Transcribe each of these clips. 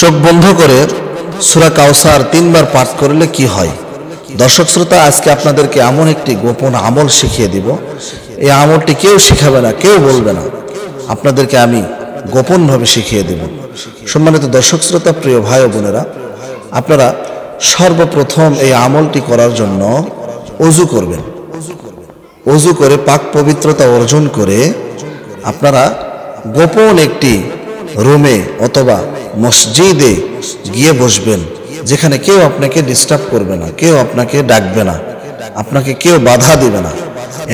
চোখ বন্ধ করে সুরা কাউসার তিনবার পাঠ করলে কি হয়? দর্শক শ্রোতা, আজকে আপনাদেরকে এমন একটি গোপন আমল শিখিয়ে দিব। এই আমলটি কেউ শিখাবে না, কেউ বলবে না। আপনাদেরকে আমি গোপনভাবে শিখিয়ে দেব। সম্মানিত দর্শক শ্রোতা, প্রিয় ভাই বোনেরা, আপনারা সর্বপ্রথম এই আমলটি করার জন্য অজু করবেন। অজু করে পাক পবিত্রতা অর্জন করে আপনারা গোপন একটি রুমে অথবা মসজিদে গিয়ে বসবেন, যেখানে কেউ আপনাকে ডিস্টার্ব করবে না, কেউ আপনাকে ডাকবে না, আপনাকে কেউ বাধা দিবে না।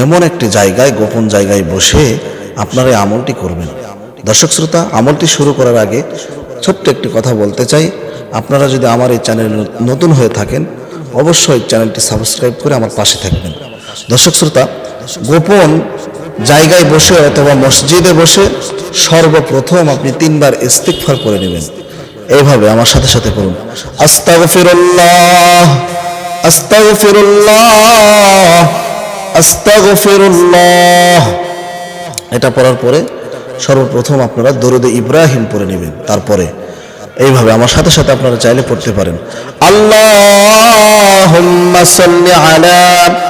এমন একটি জায়গায়, গোপন জায়গায় বসে আপনারা আমলটি করবেন। দর্শক শ্রোতা, আমলটি শুরু করার আগে ছোট্ট একটি কথা বলতে চাই। আপনারা যদি আমার এই চ্যানেল নতুন হয়ে থাকেন, অবশ্যই চ্যানেলটি সাবস্ক্রাইব করে আমার পাশে থাকবেন। দর্শক শ্রোতা, গোপন জায়গায় বসে অথবা মসজিদে বসে সর্বপ্রথম আপনি তিনবার ইস্তিকফার করে নেবেন। এইভাবে আমার সাথে সাথে করুন। আস্তাগফিরুল্লাহ আস্তাগফিরুল্লাহ আস্তাগফিরুল্লাহ। এটা পড়ার পরে সর্বপ্রথম আপনারা দরুদে ইব্রাহিম পড়ে নেবেন। তারপরে এইভাবে আমার সাথে সাথে আপনারা চাইলে পড়তে পারেন। আল্লাহুম্মা সাল্লি আলা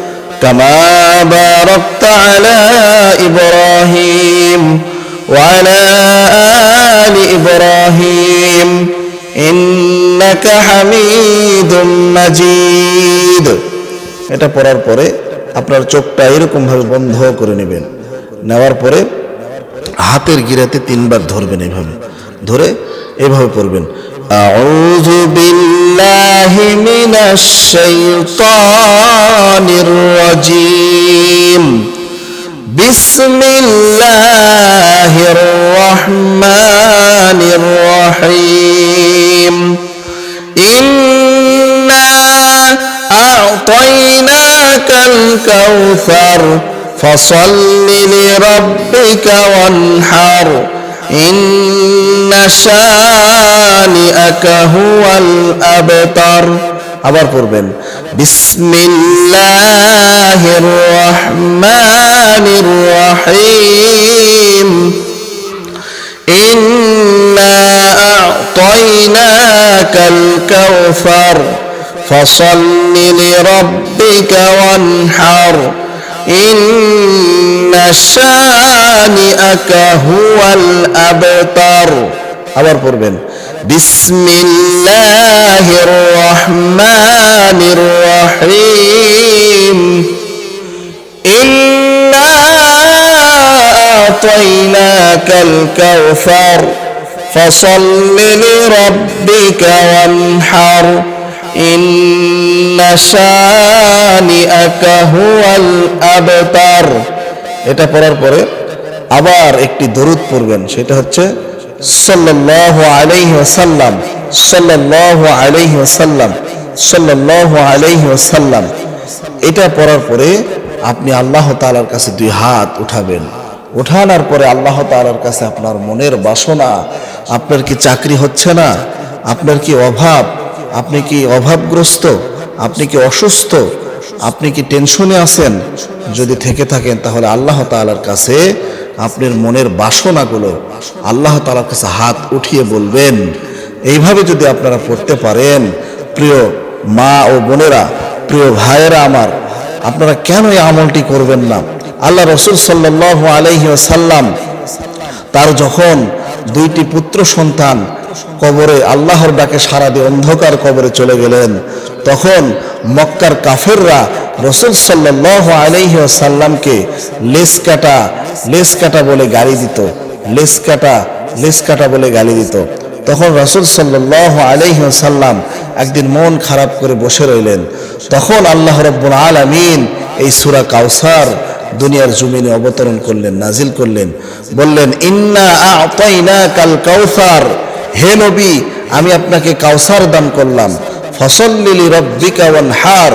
كما باركت على إبراهيم وعلى آل إبراهيم إنك حميد مجيد এটা পড়ার পরে আপনার চোখটা এরকম ভাবে বন্ধ করে নেবেন নেওয়ার পরে হাতের গিরাতে তিনবার ধরবেন এইভাবে ধরে এইভাবে পড়বেন أعوذ بالله من الشيطان الرجيم بسم الله الرحمن الرحيم إنا أعطيناك الكوثر فصل لربك وانحر إن شانئك هو الأبتر আবার পড়বেন বিসমিল্লাহির রহমানির রহিম إنا أعطيناك الكوثر فصل لربك وانحر إن شانئك هو الأبتر আবার পড়বেন বিসমিল্লাহির রহমানির রহিম إنا أعطيناك الكوثر فصل لربك وانحر إن شانئك هو الأبتر এটা পড়ার পরে আবার একটি দরুদ পড়বেন সেটা হচ্ছে সাল্লাল্লাহু আলাইহি ওয়াসাল্লাম, সাল্লাল্লাহু আলাইহি ওয়াসাল্লাম, সাল্লাল্লাহু আলাইহি ওয়াসাল্লাম। এটা পড়ার পরে আপনি আল্লাহ তাআলার কাছে দুই হাত উঠাবেন। উঠানোর পরে আল্লাহ তাআলার কাছে আপনার মনের বাসনা, আপনার কি চাকরি হচ্ছে না? আপনার কি অভাব? আপনি কি অভাবগ্রস্ত? আপনি কি অসুস্থ? আপনি কি টেনশনে আছেন? যদি থেকে থাকেন তাহলে আল্লাহ তাআলার কাছে আপনার মনের বাসনাগুলো আল্লাহ তাআলার কাছে হাত উঠিয়ে বলবেন। এইভাবে যদি আপনারা পড়তে পারেন, প্রিয় মা ও বোনেরা, প্রিয় ভাইয়েরা আমার, আপনারা কেন এই আমলটি করবেন না? আল্লাহ রসুল সাল্লাহ আলহি সাল্লাম তার যখন দুইটি পুত্র সন্তান কবরে আল্লাহর ডাকে সারা দিয়ে অন্ধকার কবরে চলে গেলেন, তখন মক্কার কাফেররা রসুল সাল্লাহ আলহি সাল্লামকে লেস কাটা লেস কাটা বলে গালি দিত, লেস কাটা লেস কাটা বলে গালি দিত। তখন রসুল সাল্লাহ আলহি সাল্লাম একদিন মন খারাপ করে বসে রইলেন। তখন আল্লাহ রব্বুল আলমিন এই সুরা কাউসার দুনিয়ার জমিনে অবতরণ করলেন নাজিল করলেন। বললেন, ইন্না আতাইনা কাল কাউসার হে নবী, আমি আপনাকে কাউসার দান করলাম। ফসল ফসল্লিলি রব্বিকা হার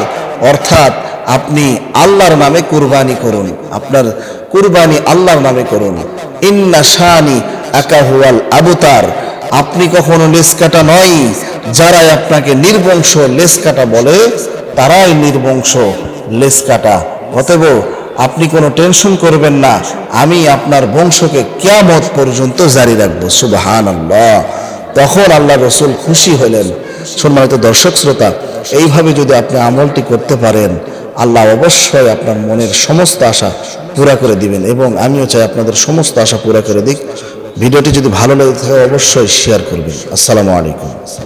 অর্থাৎ আপনি আল্লাহর নামে কুরবানি করুন। আপনার কুরবানি আল্লাহর নামে করুন। ইন্না শানি আকাহুয়াল আবুতার। আপনি কখনো লেস কাটা নয়। যারাই আপনাকে নির্বংশ লেস কাটা বলে, তারাই নির্বংশ লেস কাটা। অতএব আপনি কোনো টেনশন করবেন না। আমি আপনার বংশকে কিয়ামত পর্যন্ত জারি রাখব। সুবাহান তখন আল্লাহ রসুল খুশি হলেন। সম্মানিত দর্শক শ্রোতা, এইভাবে যদি আপনি আমলটি করতে পারেন আল্লাহ অবশ্যই আপনার মনের সমস্ত আশা পুরা করে দিবেন এবং আমিও চাই আপনাদের সমস্ত আশা পুরা করে দিক। ভিডিওটি যদি ভালো লেগে থাকে অবশ্যই শেয়ার করবেন। আসসালামু আলাইকুম।